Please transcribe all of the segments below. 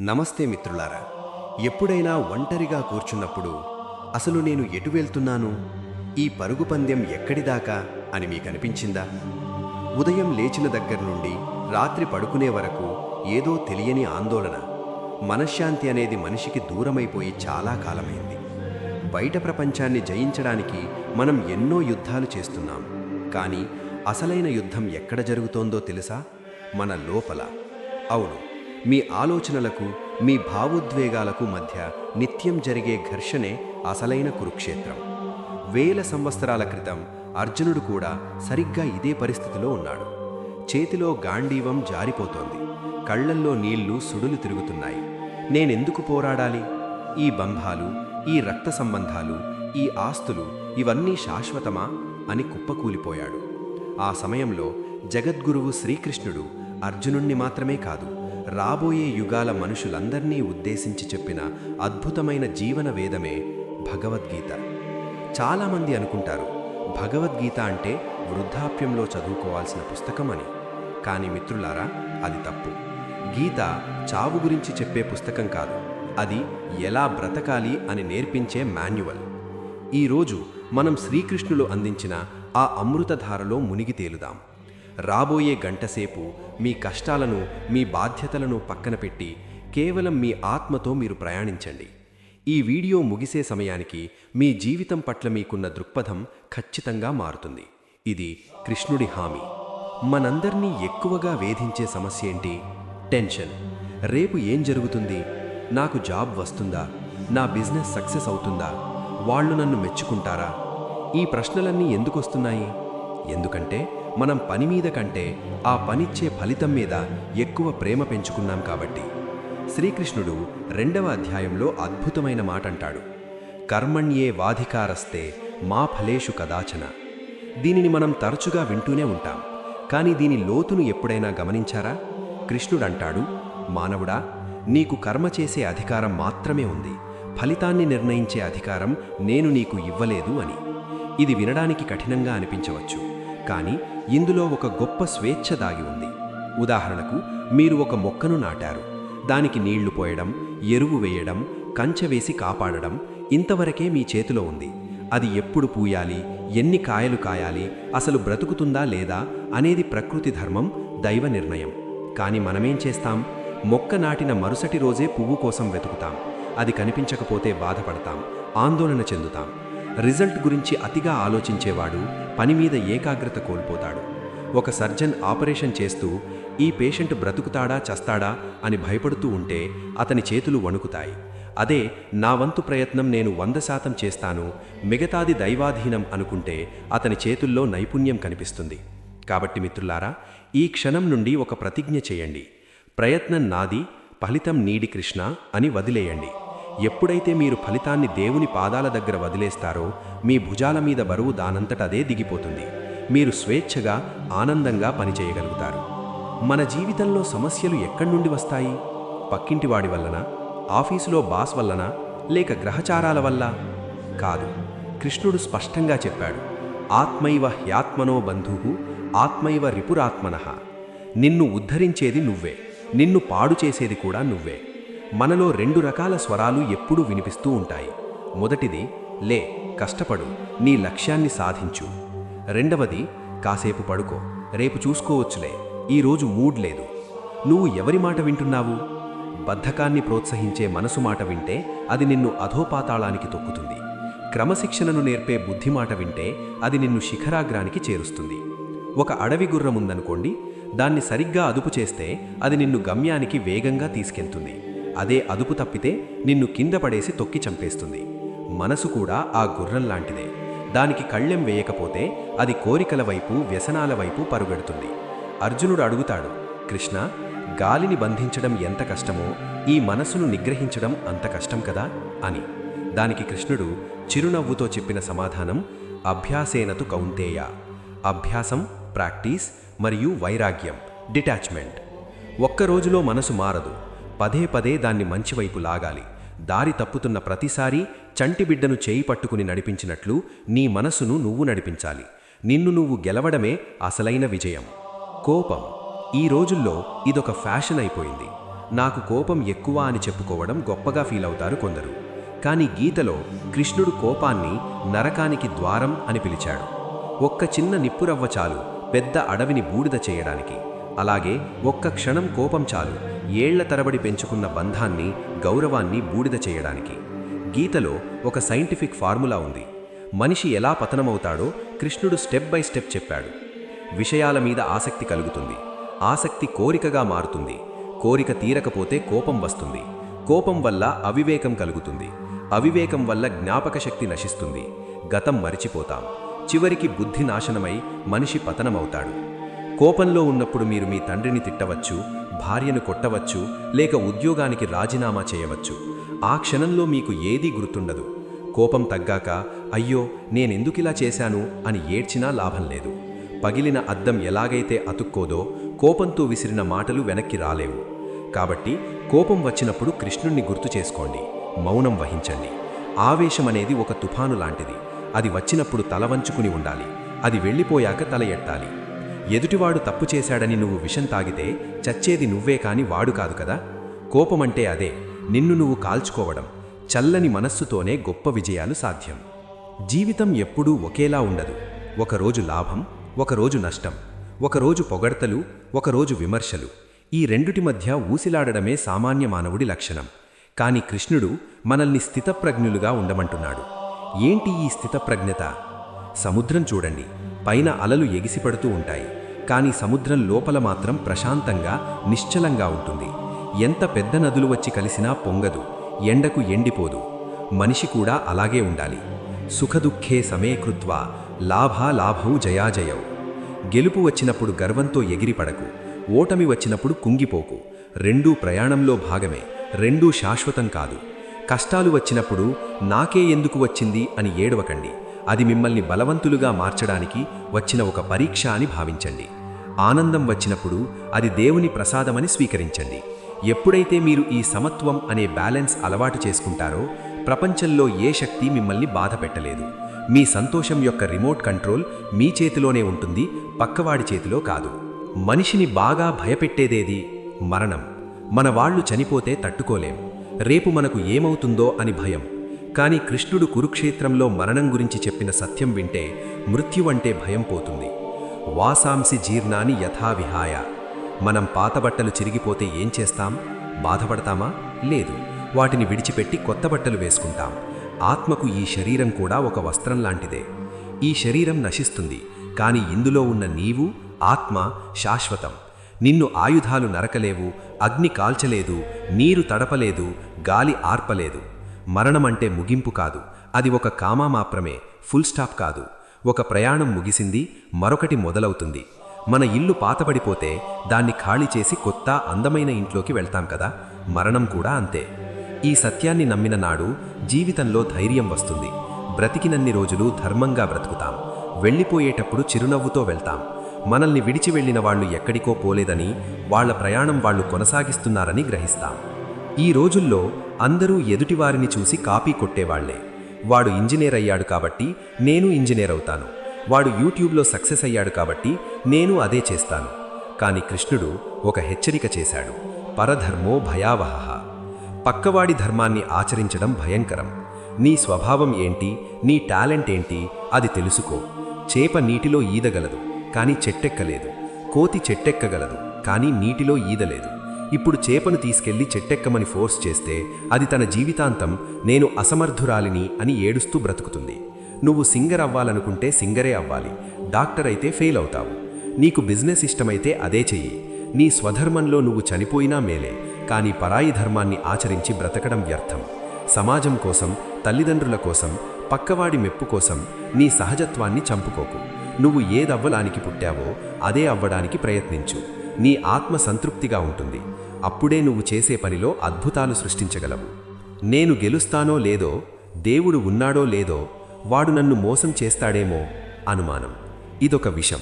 నమస్తే మిత్రులారా ఎప్పుడైనా ఒంటరిగా కూర్చున్నప్పుడు అసలు నేను ఎటు వెళ్తున్నాను? ఈ పరుగు పందెం ఎక్కడిదాకా అని మీకు అనిపించిందా? ఉదయం లేచిన దగ్గర నుండి రాత్రి పడుకునే వరకు ఏదో తెలియని ఆందోళన మనశ్శాంతి అనేది మనిషికి దూరమైపోయి చాలా కాలమైంది. బయట ప్రపంచాన్ని జయించడానికి మనం ఎన్నో యుద్ధాలు చేస్తున్నాం. కానీ అసలైన యుద్ధం ఎక్కడ జరుగుతోందో తెలుసా? మన లోపల. అవును మీ ఆలోచనలకు మీ భావోద్వేగాలకు మధ్య నిత్యం జరిగే ఘర్షణే అసలైన కురుక్షేత్రం. వేల సంవత్సరాల క్రితం అర్జునుడు కూడా సరిగ్గా ఇదే పరిస్థితిలో ఉన్నాడు. చేతిలో గాంధీవం జారిపోతోంది. కళ్ళల్లో నీళ్ళు సుడులు తిరుగుతున్నాయి. నేనెందుకు పోరాడాలి? ఈ బంధాలు ఈ రక్త సంబంధాలు ఈ ఆస్తులు ఇవన్నీ శాశ్వతమా? అని కుప్పకూలిపోయాడు. ఆ సమయంలో జగద్గురువు శ్రీకృష్ణుడు అర్జునుణ్ణి మాత్రమే కాదు రాబోయే యుగాల మనుషులందర్నీ ఉద్దేశించి చెప్పిన అద్భుతమైన జీవన వేదమే భగవద్గీత. చాలామంది అనుకుంటారు భగవద్గీత అంటే వృద్ధాప్యంలో చదువుకోవాల్సిన పుస్తకం అని కానీ మిత్రులారా అది తప్పు. గీత చావు గురించి చెప్పే పుస్తకం కాదు. అది ఎలా బ్రతకాలి అని నేర్పించే మాన్యువల్. ఈరోజు మనం శ్రీకృష్ణులు అందించిన ఆ అమృతధారలో మునిగి తేలుదాం. రాబోయే గంటసేపు మీ కష్టాలను మీ బాధ్యతలను పక్కన పెట్టి కేవలం మీ ఆత్మతో మీరు ప్రయాణించండి. ఈ వీడియో ముగిసే సమయానికి మీ జీవితం పట్ల మీకున్న దృక్పథం ఖచ్చితంగా మారుతుంది. ఇది కృష్ణుడి హామీ. మనందర్నీ ఎక్కువగా వేధించే సమస్య ఏంటి? టెన్షన్. రేపు ఏం జరుగుతుంది? నాకు జాబ్ వస్తుందా? నా బిజినెస్ సక్సెస్ అవుతుందా? వాళ్ళు నన్ను మెచ్చుకుంటారా? ఈ ప్రశ్నలన్నీ ఎందుకు వస్తున్నాయి ఎందుకంటే మనం పని మీద కంటే ఆ పనిచ్చే ఫలితం మీద ఎక్కువ ప్రేమ పెంచుకున్నాం కాబట్టి. శ్రీకృష్ణుడు రెండవ అధ్యాయంలో అద్భుతమైన మాట అంటాడు కర్మణ్యే వాధికారస్తే మా ఫలేషు కదాచన. దీనిని మనం తరచుగా వింటూనే ఉంటాం. కానీ దీని లోతును ఎప్పుడైనా గమనించారా? కృష్ణుడంటాడు మానవుడా నీకు కర్మ చేసే అధికారం మాత్రమే ఉంది. ఫలితాన్ని నిర్ణయించే అధికారం నేను నీకు ఇవ్వలేదు అని. ఇది వినడానికి కఠినంగా అనిపించవచ్చు. కానీ ఇందులో ఒక గొప్ప స్వేచ్ఛ దాగి ఉంది. ఉదాహరణకు మీరు ఒక మొక్కను నాటారు. దానికి నీళ్ళు పోయడం ఎరువు వేయడం కంచె వేసి కాపాడడం ఇంతవరకే మీ చేతిలో ఉంది. అది ఎప్పుడు పూయాలి ఎన్ని కాయలు కాయాలి అసలు బ్రతుకుతుందా లేదా అనేది ప్రకృతి ధర్మం దైవ నిర్ణయం. కానీ మనమేం చేస్తాం? మొక్క నాటిన మరుసటి రోజే పువ్వు కోసం వెతుకుతాం. అది కనిపించకపోతే బాధపడతాం ఆందోళన చెందుతాం. రిజల్ట్ గురించి అతిగా ఆలోచించేవాడు పని మీద ఏకాగ్రత కోల్పోతాడు. ఒక సర్జన్ ఆపరేషన్ చేస్తూ ఈ పేషెంట్ బ్రతుకుతాడా చస్తాడా? అని భయపడుతూ ఉంటే అతని చేతులు వణుకుతాయి. అదే నా వంతు ప్రయత్నం నేను వంద శాతం చేస్తాను. మిగతాది దైవాధీనం అనుకుంటే అతని చేతుల్లో నైపుణ్యం కనిపిస్తుంది. కాబట్టి మిత్రులారా ఈ క్షణం నుండి ఒక ప్రతిజ్ఞ చేయండి. ప్రయత్నం నాది ఫలితం నీడి కృష్ణ అని వదిలేయండి. ఎప్పుడైతే మీరు ఫలితాన్ని దేవుని పాదాల దగ్గర వదిలేస్తారో మీ భుజాల మీద బరువు దానంతట అదే దిగిపోతుంది. మీరు స్వేచ్ఛగా ఆనందంగా పనిచేయగలుగుతారు. మన జీవితంలో సమస్యలు ఎక్కడి నుండి వస్తాయి? పక్కింటివాడి వల్లన? ఆఫీసులో బాస్ వల్లన? లేక గ్రహచారాల వల్ల? కాదు. కృష్ణుడు స్పష్టంగా చెప్పాడు. ఆత్మైవ హ్యాత్మనో బంధువు ఆత్మైవ రిపురాత్మన. నిన్ను ఉద్ధరించేది నువ్వే. నిన్ను పాడు చేసేది కూడా నువ్వే. మనలో రెండు రకాల స్వరాలు ఎప్పుడూ వినిపిస్తూ ఉంటాయి. మొదటిది లే కష్టపడు నీ లక్ష్యాన్ని సాధించు. రెండవది కాసేపు పడుకో రేపు చూసుకోవచ్చులే ఈరోజు మూడ్ లేదు. నువ్వు ఎవరి మాట వింటున్నావు? బద్ధకాన్ని ప్రోత్సహించే మనసు మాట వింటే అది నిన్ను అధోపాతాళానికి తొక్కుతుంది. క్రమశిక్షణను నేర్పే బుద్ధి మాట వింటే అది నిన్ను శిఖరాగ్రానికి చేరుస్తుంది. ఒక అడవి గుర్రం ఉందనుకోండి దాన్ని సరిగ్గా అదుపు చేస్తే అది నిన్ను గమ్యానికి వేగంగా తీసుకెళ్తుంది. అదే అదుపు తప్పితే నిన్ను కింద పడేసి తొక్కి చంపేస్తుంది. మనసు కూడా ఆ గుర్రం లాంటిదే. దానికి కళ్ళెం వేయకపోతే అది కోరికల వైపు వ్యసనాల వైపు పరుగెడుతుంది. అర్జునుడు అడుగుతాడు కృష్ణ గాలిని బంధించడం ఎంత కష్టమో ఈ మనసును నిగ్రహించడం అంత కష్టం కదా? అని. దానికి కృష్ణుడు చిరునవ్వుతో చెప్పిన సమాధానం అభ్యాసేనతు కౌంతేయ. అభ్యాసం ప్రాక్టీస్ మరియు వైరాగ్యం డిటాచ్మెంట్. ఒక్క రోజులో మనసు మారదు. పదే పదే దాన్ని మంచివైపు లాగాలి. దారి తప్పుతున్న ప్రతిసారీ చంటిబిడ్డను చేయి పట్టుకుని నడిపించినట్లు నీ మనసును నువ్వు నడిపించాలి. నిన్ను నువ్వు గెలవడమే అసలైన విజయం. కోపం. ఈ రోజుల్లో ఇదొక ఫ్యాషన్ అయిపోయింది. నాకు కోపం ఎక్కువ అని చెప్పుకోవడం గొప్పగా ఫీల్ అవుతారు కొందరు. కానీ గీతలో కృష్ణుడు కోపాన్ని నరకానికి ద్వారం అని పిలిచాడు. ఒక్క చిన్న నిప్పురవ్వ చాలు పెద్ద అడవిని బూడిద చేయడానికి. అలాగే ఒక్క క్షణం కోపం చాలు ఏళ్ళ తరబడి పెంచుకున్న బంధాన్ని గౌరవాన్ని బూడిద చేయడానికి. గీతలో ఒక సైంటిఫిక్ ఫార్ములా ఉంది. మనిషి ఎలా పతనమవుతాడో కృష్ణుడు స్టెప్ బై స్టెప్ చెప్పాడు. విషయాల మీద ఆసక్తి కలుగుతుంది. ఆసక్తి కోరికగా మారుతుంది. కోరిక తీరకపోతే కోపం వస్తుంది. కోపం వల్ల అవివేకం కలుగుతుంది. అవివేకం వల్ల జ్ఞాపక శక్తి నశిస్తుంది. గతం మరిచిపోతాం. చివరికి బుద్ధి నాశనమై మనిషి పతనమవుతాడు. కోపంలో ఉన్నప్పుడు మీరు మీ తండ్రిని తిట్టవచ్చు భార్యను కొట్టవచ్చు లేక ఉద్యోగానికి రాజీనామా చేయవచ్చు. ఆ క్షణంలో మీకు ఏదీ గుర్తుండదు. కోపం తగ్గాక అయ్యో నేనెందుకిలా చేశాను? అని ఏడ్చినా లాభం లేదు. పగిలిన అద్దం ఎలాగైతే అతుక్కోదో కోపంతో విసిరిన మాటలు వెనక్కి రాలేవు. కాబట్టి కోపం వచ్చినప్పుడు కృష్ణుణ్ణి గుర్తు చేసుకోండి మౌనం వహించండి. ఆవేశం అనేది ఒక తుఫాను లాంటిది. అది వచ్చినప్పుడు తల వంచుకుని ఉండాలి. అది వెళ్ళిపోయాక తల ఎట్టాలి ఎదుటివాడు తప్పు చేశాడని నువ్వు విషం తాగితే చచ్చేది నువ్వే కాని వాడు కాదు కదా? కోపమంటే అదే నిన్ను నువ్వు కాల్చుకోవడం చల్లని మనస్సుతోనే గొప్ప విజయాలు సాధ్యం. జీవితం ఎప్పుడూ ఒకేలా ఉండదు. ఒకరోజు లాభం ఒకరోజు నష్టం ఒకరోజు పొగడ్తలు ఒకరోజు విమర్శలు. ఈ రెండుటి మధ్య ఊసిలాడడమే సామాన్య మానవుడి లక్షణం. కాని కృష్ణుడు మనల్ని స్థితప్రజ్ఞులుగా ఉండమంటున్నాడు. ఏంటి ఈ స్థితప్రజ్ఞత? సముద్రం చూడండి. పైన అలలు ఎగిసిపడుతూ ఉంటాయి. కానీ సముద్రం లోపల మాత్రం ప్రశాంతంగా నిశ్చలంగా ఉంటుంది. ఎంత పెద్ద నదులు వచ్చి కలిసినా పొంగదు. ఎండకు ఎండిపోదు. మనిషి కూడా అలాగే ఉండాలి. సుఖదుఖే సమే కృత్వా లాభాలాభౌ జయాజయౌ. గెలుపు వచ్చినప్పుడు గర్వంతో ఎగిరిపడకు ఓటమి వచ్చినప్పుడు కుంగిపోకు. రెండూ ప్రయాణంలో భాగమే. రెండూ శాశ్వతం కాదు. కష్టాలు వచ్చినప్పుడు నాకే ఎందుకు వచ్చింది అని ఏడవకండి. అది మిమ్మల్ని బలవంతులుగా మార్చడానికి వచ్చిన ఒక పరీక్ష అని భావించండి. ఆనందం వచ్చినప్పుడు అది దేవుని ప్రసాదమని స్వీకరించండి. ఎప్పుడైతే మీరు ఈ సమత్వం అనే బ్యాలెన్స్ అలవాటు చేసుకుంటారో ప్రపంచంలో ఏ శక్తి మిమ్మల్ని బాధ పెట్టలేదు. మీ సంతోషం యొక్క రిమోట్ కంట్రోల్ మీ చేతిలోనే ఉంటుంది పక్కవాడి చేతిలో కాదు. మనిషిని బాగా భయపెట్టేదేది? మరణం. మన వాళ్ళు చనిపోతే తట్టుకోలేం. రేపు మనకు ఏమవుతుందో అని భయం. కాని కృష్ణుడు కురుక్షేత్రంలో మరణం గురించి చెప్పిన సత్యం వింటే మృత్యువంటే భయం పోతుంది. వాసాంసి జీర్ణాని యథావిహాయ మనం పాత బట్టలు చిరిగిపోతే ఏం చేస్తాం? బాధపడతామా? లేదు. వాటిని విడిచిపెట్టి కొత్త బట్టలు వేసుకుంటాం. ఆత్మకు ఈ శరీరం కూడా ఒక వస్త్రం లాంటిదే. ఈ శరీరం నశిస్తుంది. కాని ఇందులో ఉన్న నీవు ఆత్మ శాశ్వతం. నిన్ను ఆయుధాలు నరకలేవు అగ్ని కాల్చలేదు నీరు తడపలేదు గాలి ఆర్పలేదు. మరణమంటే ముగింపు కాదు. అది ఒక కామా మాత్రమే ఫుల్ స్టాప్ కాదు. ఒక ప్రయాణం ముగిసింది మరొకటి మొదలవుతుంది. మన ఇల్లు పాతబడిపోతే దాన్ని ఖాళీ చేసి కొత్త అందమైన ఇంట్లోకి వెళ్తాం కదా? మరణం కూడా అంతే. ఈ సత్యాన్ని నమ్మిన నాడు జీవితంలో ధైర్యం వస్తుంది. బ్రతికినన్ని రోజులు ధర్మంగా బ్రతుకుతాం. వెళ్ళిపోయేటప్పుడు చిరునవ్వుతో వెళ్తాం. మనల్ని విడిచి వెళ్ళిన వాళ్ళు ఎక్కడికో పోలేదని వాళ్ళ ప్రయాణం వాళ్ళు కొనసాగిస్తున్నారని గ్రహిస్తాం. ఈ రోజుల్లో అందరూ ఎదుటివారిని చూసి కాపీ కొట్టేవాళ్ళే. వాడు ఇంజనీర్ అయ్యాడు కాబట్టి నేను ఇంజనీర్ అవుతాను. వాడు యూట్యూబ్లో సక్సెస్ అయ్యాడు కాబట్టి నేను అదే చేస్తాను. కాని కృష్ణుడు ఒక హెచ్చరిక చేశాడు. పరధర్మో భయావహ. పక్కవాడి ధర్మాన్ని ఆచరించడం భయంకరం. నీ స్వభావం ఏంటి? నీ టాలెంట్ ఏంటి? అది తెలుసుకో. చేప నీటిలో ఈదగలదు కానీ చెట్టెక్కలేదు. కోతి చెట్టెక్కగలదు కానీ నీటిలో ఈదలేదు. ఇప్పుడు చేపను తీసుకెళ్ళి చెట్టెక్కమని ఫోర్స్ చేస్తే అది తన జీవితాంతం నేను అసమర్థురాలిని అని ఏడుస్తూ బ్రతుకుతుంది. నువ్వు సింగర్ అవ్వాలనుకుంటే సింగరే అవ్వాలి. డాక్టర్ అయితే ఫెయిల్ అవుతావు. నీకు బిజినెస్ ఇష్టమైతే అదే చెయ్యి. నీ స్వధర్మంలో నువ్వు చనిపోయినా మేలే కానీ పరాయి ధర్మాన్ని ఆచరించి బ్రతకడం వ్యర్థం. సమాజం కోసం తల్లిదండ్రుల కోసం పక్కవాడి మెప్పు కోసం నీ సహజత్వాన్ని చంపుకోకు. నువ్వు ఏదవ్వడానికి పుట్టావో అదే అవ్వడానికి ప్రయత్నించు. నీ ఆత్మ సంతృప్తిగా ఉంటుంది. అప్పుడే నువ్వు చేసే పనిలో అద్భుతాలు సృష్టించగలవు. నేను గెలుస్తానో లేదో దేవుడు ఉన్నాడో లేదో వాడు నన్ను మోసం చేస్తాడేమో అనుమానం. ఇదొక విషం.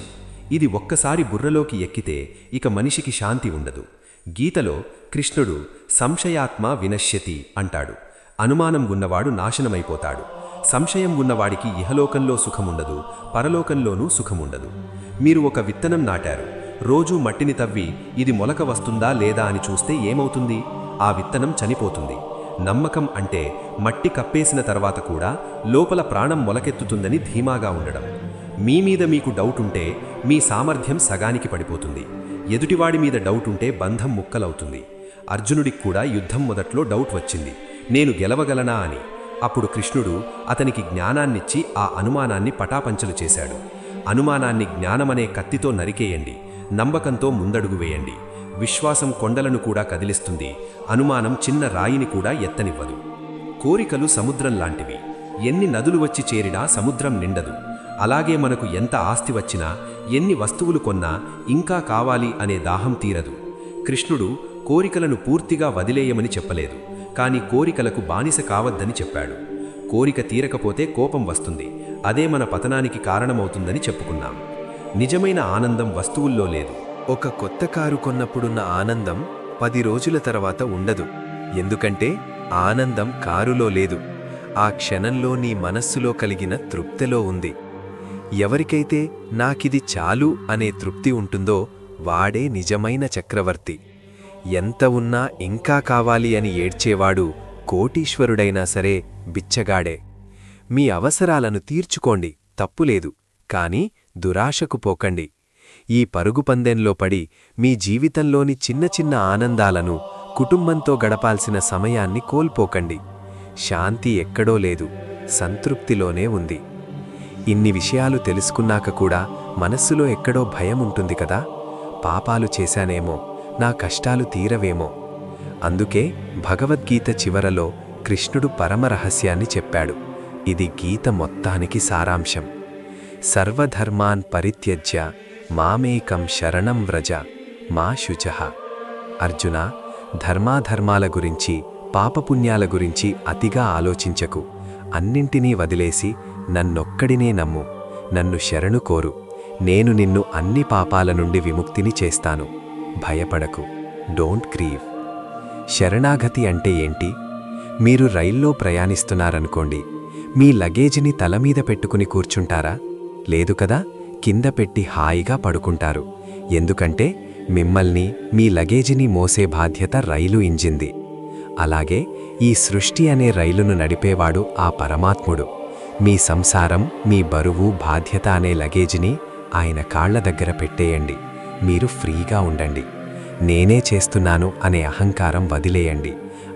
ఇది ఒక్కసారి బుర్రలోకి ఎక్కితే ఇక మనిషికి శాంతి ఉండదు. గీతలో కృష్ణుడు సంశయాత్మ వినశ్యతి అంటాడు. అనుమానం ఉన్నవాడు నాశనమైపోతాడు. సంశయం ఉన్నవాడికి ఇహలోకంలో సుఖముండదు పరలోకంలోనూ సుఖముండదు. మీరు ఒక విత్తనం నాటారు. రోజూ మట్టిని తవ్వి ఇది మొలక వస్తుందా లేదా అని చూస్తే ఏమవుతుంది? ఆ విత్తనం చనిపోతుంది. నమ్మకం అంటే మట్టి కప్పేసిన తర్వాత కూడా లోపల ప్రాణం మొలకెత్తుతుందని ధీమాగా ఉండడం. మీ మీద మీకు డౌట్ ఉంటే మీ సామర్థ్యం సగానికి పడిపోతుంది. ఎదుటివాడి మీద డౌట్ ఉంటే బంధం ముక్కలవుతుంది. అర్జునుడికి కూడా యుద్ధం మొదట్లో డౌట్ వచ్చింది. నేను గెలవగలనా అని. అప్పుడు కృష్ణుడు అతనికి జ్ఞానాన్నిచ్చి ఆ అనుమానాన్ని పటాపంచలు చేశాడు. అనుమానాన్ని జ్ఞానమనే కత్తితో నరికేయండి. నమ్మకంతో ముందడుగు వేయండి. విశ్వాసం కొండలను కూడా కదిలిస్తుంది. అనుమానం చిన్న రాయిని కూడా ఎత్తనివ్వదు. కోరికలు సముద్రం లాంటివి. ఎన్ని నదులు వచ్చి చేరినా సముద్రం నిండదు. అలాగే మనకు ఎంత ఆస్తి వచ్చినా ఎన్ని వస్తువులు కొన్నా ఇంకా కావాలి అనే దాహం తీరదు. కృష్ణుడు కోరికలను పూర్తిగా వదిలేయమని చెప్పలేదు. కాని కోరికలకు బానిస కావద్దని చెప్పాడు. కోరిక తీరకపోతే కోపం వస్తుంది. అదే మన పతనానికి కారణమవుతుందని చెప్పుకున్నాం. నిజమైన ఆనందం వస్తువుల్లో లేదు. ఒక కొత్త కారు కొన్నప్పుడున్న ఆనందం పది రోజుల తర్వాత ఉండదు. ఎందుకంటే ఆనందం కారులో లేదు. ఆ క్షణంలో నీ మనస్సులో కలిగిన తృప్తిలో ఉంది. ఎవరికైతే నాకిది చాలు అనే తృప్తి ఉంటుందో వాడే నిజమైన చక్రవర్తి. ఎంత ఉన్నా ఇంకా కావాలి అని ఏడ్చేవాడు కోటీశ్వరుడైనా సరే బిచ్చగాడే. మీ అవసరాలను తీర్చుకోండి తప్పులేదు. కానీ దురాశకు పోకండి. ఈ పరుగు పందెంలో పడి మీ జీవితంలోని చిన్న చిన్న ఆనందాలను కుటుంబంతో గడపాల్సిన సమయాన్ని కోల్పోకండి. శాంతి ఎక్కడో లేదు సంతృప్తిలోనే ఉంది. ఇన్ని విషయాలు తెలుసుకున్నాక కూడా మనస్సులో ఎక్కడో భయం ఉంటుంది కదా? పాపాలు చేశానేమో నా కష్టాలు తీరవేమో. అందుకే భగవద్గీత చివరలో కృష్ణుడు పరమరహస్యాన్ని చెప్పాడు. ఇది గీత మొత్తానికి సారాంశం. సర్వధర్మాన్ పరిత్యజ్య మామేకం శరణం వ్రజ మా శుచ. అర్జున ధర్మాధర్మాల గురించి పాపపుణ్యాల గురించి అతిగా ఆలోచించకు. అన్నింటినీ వదిలేసి నన్నొక్కడినే నమ్ము. నన్ను శరణు కోరు. నేను నిన్ను అన్ని పాపాల నుండి విముక్తిని చేస్తాను. భయపడకు. డోంట్ క్రీవ్ శరణాగతి అంటే ఏంటి? మీరు రైల్లో ప్రయాణిస్తున్నారనుకోండి. మీ లగేజిని తలమీద పెట్టుకుని కూర్చుంటారా? లేదు కదా? కింద పెట్టి హాయిగా పడుకుంటారు. ఎందుకంటే మిమ్మల్ని మీ లగేజీని మోసే బాధ్యత రైలు ఇంజింది. అలాగే ఈ సృష్టి అనే రైలును నడిపేవాడు ఆ పరమాత్ముడు. మీ సంసారం మీ బరువు బాధ్యత అనే లగేజీని ఆయన కాళ్ళ దగ్గర పెట్టేయండి. మీరు ఫ్రీగా ఉండండి. నేనే చేస్తున్నాను అనే అహంకారం వదిలేయండి.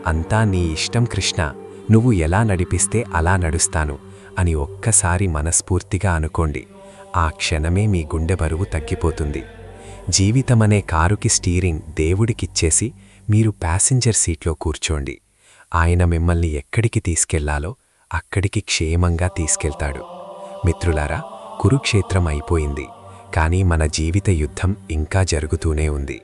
అంతా నీ ఇష్టం కృష్ణ. నువ్వు ఎలా నడిపిస్తే అలా నడుస్తాను. అని ఒక్కసారి మనస్ఫూర్తిగా అనుకోండి. ఆ క్షణమే మీ గుండె బరువు తగ్గిపోతుంది. జీవితమనే కారుకి స్టీరింగ్ దేవుడికిచ్చేసి మీరు ప్యాసింజర్ సీట్లో కూర్చోండి. ఆయన మిమ్మల్ని ఎక్కడికి తీసుకెళ్ళాలో అక్కడికి క్షేమంగా తీసుకెళ్తాడు. మిత్రులారా కురుక్షేత్రం అయిపోయింది. కానీ మన జీవిత యుద్ధం ఇంకా జరుగుతూనే ఉంది.